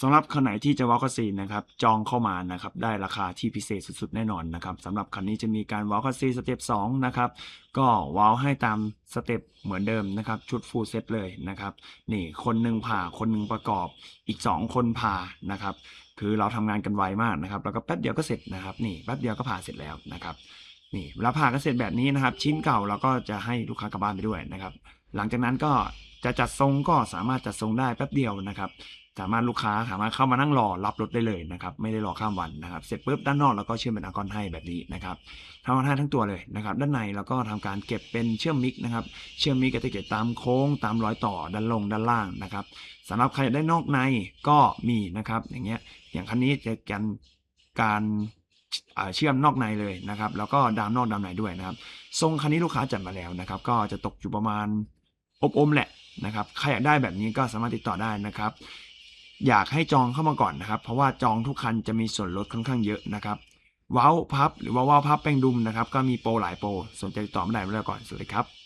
สำหรับคันไหนที่จะวอลคซีนนะครับจองเข้ามานะครับได้ราคาที่พิเศษสุดๆแน่นอนนะครับสำหรับคันนี้จะมีการวอลคซีสเต็ป2นะครับก็วอลให้ตามสเต็ปเหมือนเดิมนะครับชุดฟูลเซตเลยนะครับนี่คนหนึ่งผ่าคนหนึ่งประกอบอีก 2 คนผ่านะครับคือเราทำงานกันไวมากนะครับแล้วก็แป๊บเดียวก็เสร็จนะครับนี่แป๊บเดียวก็ผ่าเสร็จแล้วนะครับนี่เวลาผ่าก็เสร็จแบบนี้นะครับชิ้นเก่าเราก็จะให้ลูกค้ากลับบ้านไปด้วยนะครับหลังจากนั้นก็ จะจัดทรงก็สามารถจัดทรงได้แป๊บเดียวนะครับ สามารถลูกค้าสามารถเข้ามานั่งรอรับรถได้เลยนะครับ ไม่ได้รอข้ามวันนะครับ เสร็จปุ๊บด้านนอกเราก็เชื่อมเป็นอากอนให้แบบนี้นะครับทำอากอนให้ทั้งตัวเลยนะครับ ด้านในเราก็ทำการเก็บเป็นเชื่อมมิกนะครับ เชื่อมมิกก็จะเก็บตามโค้งตามรอยต่อด้านลงด้านล่างนะครับสำหรับใครอยากได้นอกในก็มีนะครับ อย่างเงี้ย อย่างคันนี้จะกันการเชื่อมนอกในเลยนะครับ แล้วก็ดามนอกดามในด้วยนะครับ ทรงคันนี้ลูกค้าจัดมาแล้วนะครับ ก็จะตกอยู่ประมาณ อบอมแหละนะครับใครอยากได้แบบนี้ก็สามารถติดต่อได้นะครับ อยากให้จองเข้ามาก่อนนะครับ เพราะว่าจองทุกคันจะมีส่วนลดค่อนข้างเยอะนะครับว้าวพับหรือว่าว้าวพับแป้งดุมนะครับ ก็มีโปรหลายโปรสนใจติดต่อมาได้เลยก่อนสวัสดีครับ